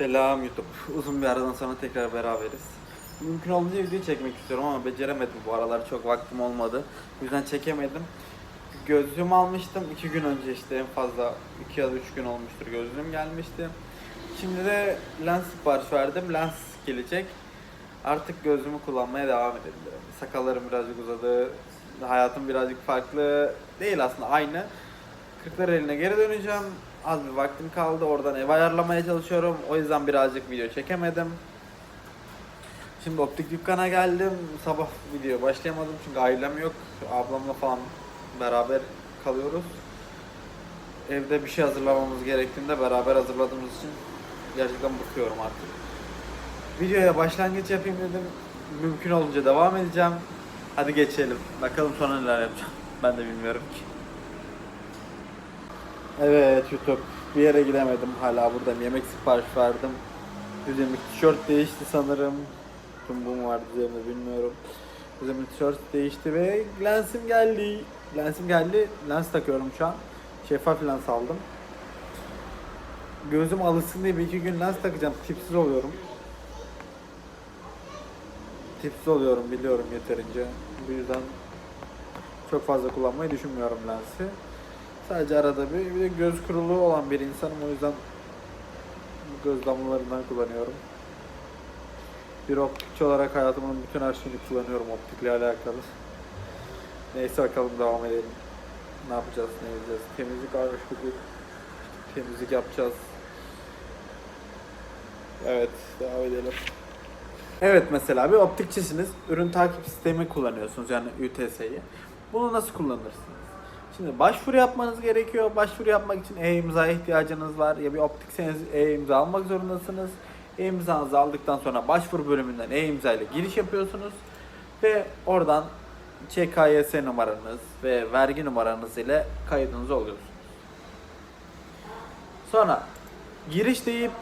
Selam YouTube. Uzun bir aradan sonra tekrar beraberiz. Mümkün olduğunca video çekmek istiyorum ama beceremedim. Bu aralar çok vaktim olmadı. O yüzden çekemedim. Gözlüğümü almıştım. iki gün önce işte en fazla iki ya da üç gün olmuştur gözlüğüm gelmişti. Şimdi de lens sipariş verdim. Lens gelecek. Artık gözlüğümü kullanmaya devam edebilirim. Sakallarım birazcık uzadı. Hayatım birazcık farklı. Değil aslında aynı. Kırklar eline geri döneceğim. Az bir vaktim kaldı. Oradan ev ayarlamaya çalışıyorum. O yüzden birazcık video çekemedim. Şimdi optik dükkana geldim. Sabah video başlayamadım çünkü ailem yok. Ablamla falan beraber kalıyoruz. Evde bir şey hazırlamamız gerektiğinde beraber hazırladığımız için gerçekten bıkıyorum artık. Videoya başlangıç yapayım dedim. Mümkün olunca devam edeceğim. Hadi geçelim. Bakalım sonra neler yapacağım. Ben de bilmiyorum ki. Evet YouTube. Bir yere gidemedim. Hala buradayım. Yemek sipariş verdim. Üzerimde tişört değişti sanırım. Tüm bu mu vardı üzerimde bilmiyorum. Üzerimde tişört değişti ve lensim geldi. Lensim geldi. Lens takıyorum şu an. Şeffaf lens aldım. Gözüm alışsın diye bir iki gün lens takacağım. Tipsiz oluyorum. Tipsiz oluyorum biliyorum yeterince. Bu yüzden çok fazla kullanmayı düşünmüyorum lensi. Sadece arada bir, bir de göz kuruluğu olan bir insanım o yüzden göz damlalarından kullanıyorum. Bir optikçi olarak hayatımın bütün her şeyini kullanıyorum optikle alakalı. Neyse bakalım devam edelim. Ne yapacağız, ne edeceğiz? Temizlik araştırdık. Temizlik yapacağız. Evet, devam edelim. Evet mesela bir optikçisiniz. Ürün takip sistemi kullanıyorsunuz yani UTS'yi. Bunu nasıl kullanırsınız? Şimdi başvuru yapmanız gerekiyor. Başvuru yapmak için e-imzaya ihtiyacınız var. Ya bir optikseniz e-imza almak zorundasınız. E-imzanızı aldıktan sonra başvuru bölümünden e-imza ile giriş yapıyorsunuz. Ve oradan ÇKYS numaranız ve vergi numaranız ile kaydınız oluyorsunuz. Sonra giriş deyip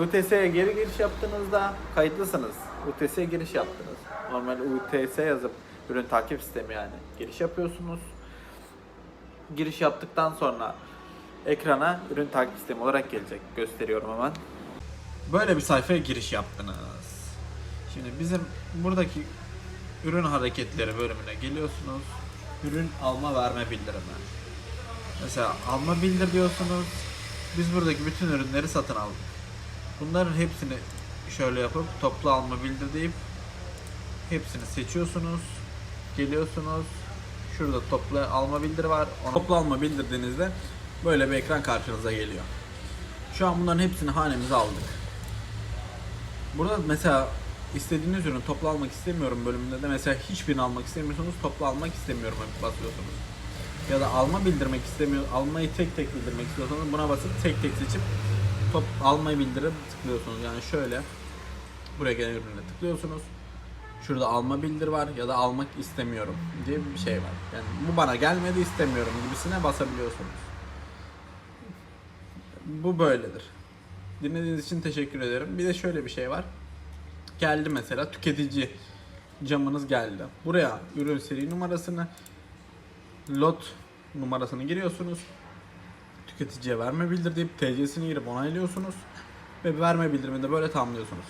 UTS'ye geri giriş yaptığınızda kayıtlısınız. UTS'ye giriş yaptınız. Normal UTS yazıp ürün takip sistemi yani giriş yapıyorsunuz. Giriş yaptıktan sonra ekrana ürün takip sistemi olarak gelecek. Gösteriyorum hemen. Böyle bir sayfaya giriş yaptınız. Şimdi bizim buradaki ürün hareketleri bölümüne geliyorsunuz. Ürün alma verme bildirimi. Mesela alma bildir diyorsunuz. Biz buradaki bütün ürünleri satın aldık. Bunların hepsini şöyle yapıp toplu alma bildir deyip hepsini seçiyorsunuz. Geliyorsunuz. Şurada toplu alma bildiri var. Ona toplu alma bildirdiğinizde böyle bir ekran karşınıza geliyor. Şu an bunların hepsini hanemize aldık. Burada mesela istediğiniz ürün toplu almak istemiyorum bölümünde de mesela hiçbirini almak istemiyorsunuz toplu almak istemiyorum basıyorsunuz. Ya da alma bildirmek istemiyor, almayı tek tek bildirmek istiyorsanız buna basıp tek tek seçip top almayı bildirip tıklıyorsunuz. Yani şöyle buraya gelen ürüne tıklıyorsunuz. Şurada alma bildir var ya da almak istemiyorum diye bir şey var. Yani bu bana gelmedi istemiyorum gibisine basabiliyorsunuz. Bu böyledir. Dinlediğiniz için teşekkür ederim. Bir de şöyle bir şey var. Geldi mesela tüketici camınız geldi. Buraya ürün seri numarasını lot numarasını giriyorsunuz. Tüketiciye verme bildir deyip TC'sini girip onaylıyorsunuz. Ve verme bildirimini de böyle tamamlıyorsunuz.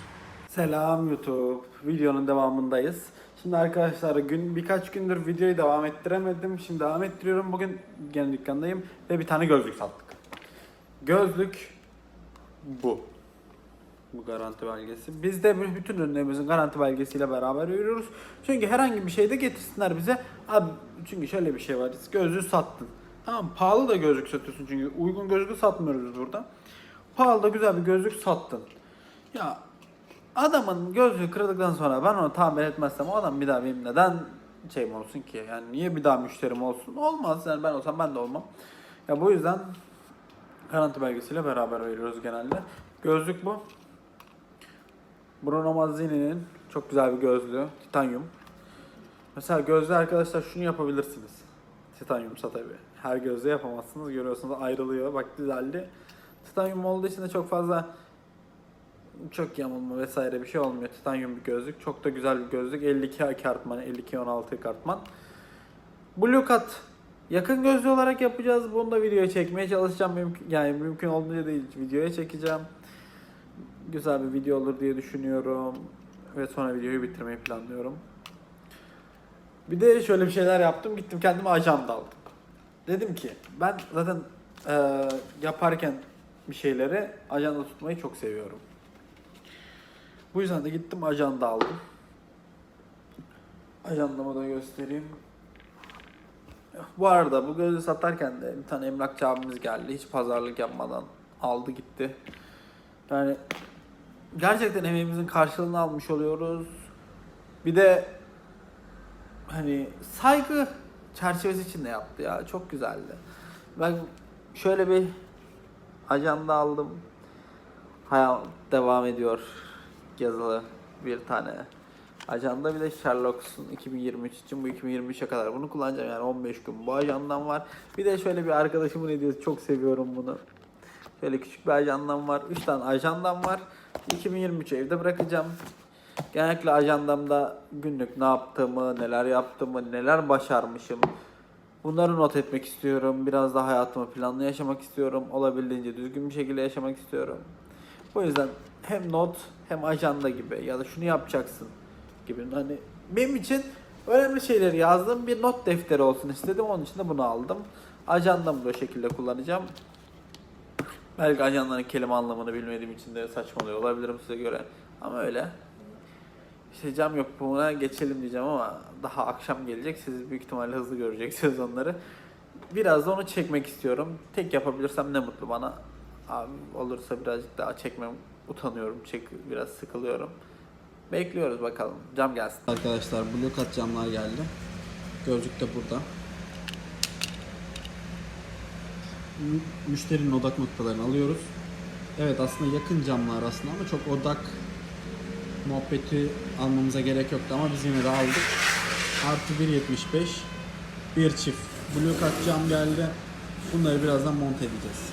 Selam YouTube. Videonun devamındayız. Şimdi arkadaşlar gün birkaç gündür videoyu devam ettiremedim. Şimdi devam ettiriyorum. Bugün gene dükkandayım ve bir tane gözlük sattık. Gözlük bu. Bu garanti belgesi. Biz de bütün ürünlerimizin garanti belgesiyle beraber veriyoruz. Çünkü herhangi bir şey de getirsinler bize. Abi çünkü şöyle bir şey var. Gözlüğü sattın. Tamam pahalı da gözlük satıyorsun çünkü uygun gözlük satmıyoruz burada. Pahalı da güzel bir gözlük sattın. Ya adamın gözlüğü kırıldıktan sonra ben onu tamir etmezsem o adam bir daha benim neden şeyim olsun ki? Yani niye bir daha müşterim olsun? Olmaz yani ben olsam ben de olmam. Ya bu yüzden garanti belgesiyle beraber veriyoruz genelde. Gözlük bu. Bruno Mazzini'nin çok güzel bir gözlüğü. Titanyum. Mesela gözlüğü arkadaşlar şunu yapabilirsiniz. Titanyumsa tabi. Her gözlüğü yapamazsınız. Görüyorsunuz ayrılıyor. Bak güzeldi. Titanyum olduğu için de çok fazla çok yamulma vesaire bir şey olmuyor. Titanyum bir gözlük. Çok da güzel bir gözlük. 52 kartman, 52 16 kartman. Blue Cut yakın gözlü olarak yapacağız. Bunu da videoya çekmeye çalışacağım. Mümkün, yani mümkün olduğunca değil videoya çekeceğim. güzel bir video olur diye düşünüyorum. Ve sonra videoyu bitirmeyi planlıyorum. Bir de şöyle bir şeyler yaptım. Gittim kendime ajanda aldım. Dedim ki ben zaten eee, yaparken bir şeyleri ajanda tutmayı çok seviyorum. Bu yüzden de gittim ajanda aldım. Ajandamı da göstereyim. Bu arada bu gözü satarken de bir tane emlakçı abimiz geldi. Hiç pazarlık yapmadan aldı gitti. Yani gerçekten emeğimizin karşılığını almış oluyoruz. Bir de hani saygı çerçevesi içinde yaptı ya. Çok güzeldi. Ben şöyle bir ajanda aldım. Hayat devam ediyor yazılı bir tane ajanda bir de Sherlock'sun 2023 için bu 2023'e kadar bunu kullanacağım yani 15 gün bu ajandam var. Bir de şöyle bir arkadaşımın hediyesi çok seviyorum bunu. Şöyle küçük bir ajandam var. 3 tane ajandam var. 2023 evde bırakacağım. Genellikle ajandamda günlük ne yaptığımı, neler yaptığımı, neler başarmışım. Bunları not etmek istiyorum. Biraz da hayatımı planlı yaşamak istiyorum. Olabildiğince düzgün bir şekilde yaşamak istiyorum. Bu yüzden hem not hem ajanda gibi ya da şunu yapacaksın gibi hani benim için önemli şeyleri yazdığım bir not defteri olsun istedim. Onun için de bunu aldım. Ajandamı da o şekilde kullanacağım. Belki ajandanın kelime anlamını bilmediğim için de saçmalıyor olabilirim size göre. Ama öyle. İşte cam yapımına geçelim diyeceğim ama daha akşam gelecek. Siz büyük ihtimalle hızlı göreceksiniz onları. Biraz da onu çekmek istiyorum. Tek yapabilirsem ne mutlu bana. Abi olursa birazcık daha çekmem utanıyorum. Çek biraz sıkılıyorum. Bekliyoruz bakalım. Cam gelsin. Arkadaşlar blue kat camlar geldi. Gözlük de burada. Mü- Müşterinin odak noktalarını alıyoruz. Evet aslında yakın camlar aslında ama çok odak muhabbeti almamıza gerek yoktu ama biz yine de aldık. Artı 1.75 bir çift blue kat cam geldi. Bunları birazdan monte edeceğiz.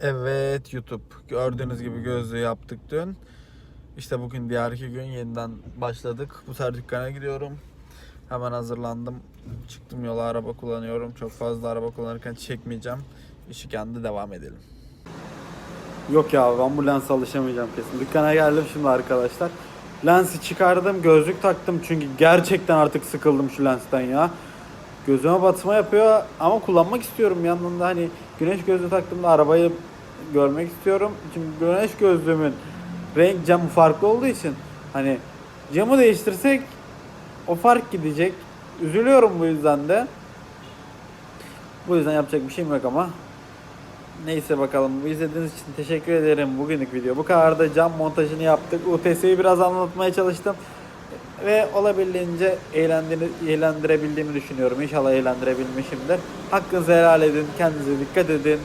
Evet YouTube. Gördüğünüz gibi gözlüğü yaptık dün. İşte bugün diğer iki gün yeniden başladık. Bu sefer dükkana gidiyorum. Hemen hazırlandım. Çıktım yola araba kullanıyorum. Çok fazla araba kullanırken çekmeyeceğim. İşi kendi devam edelim. Yok ya ben bu lense alışamayacağım kesin. Dükkana geldim şimdi arkadaşlar. Lensi çıkardım, gözlük taktım çünkü gerçekten artık sıkıldım şu lensten ya. Gözüme batma yapıyor ama kullanmak istiyorum yanında hani güneş gözlüğü taktığımda arabayı görmek istiyorum. Çünkü güneş gözlüğümün renk camı farklı olduğu için hani camı değiştirsek o fark gidecek. Üzülüyorum bu yüzden de. Bu yüzden yapacak bir şeyim yok ama. Neyse bakalım. Bu izlediğiniz için teşekkür ederim. Bugünlük video bu kadar da cam montajını yaptık. UTS'yi biraz anlatmaya çalıştım. Ve olabildiğince eğlendire, eğlendirebildiğimi düşünüyorum. İnşallah eğlendirebilmişimdir. Hakkınızı helal edin. Kendinize dikkat edin.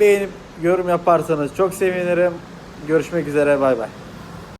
Beğenip yorum yaparsanız çok sevinirim. Görüşmek üzere. Bay bay.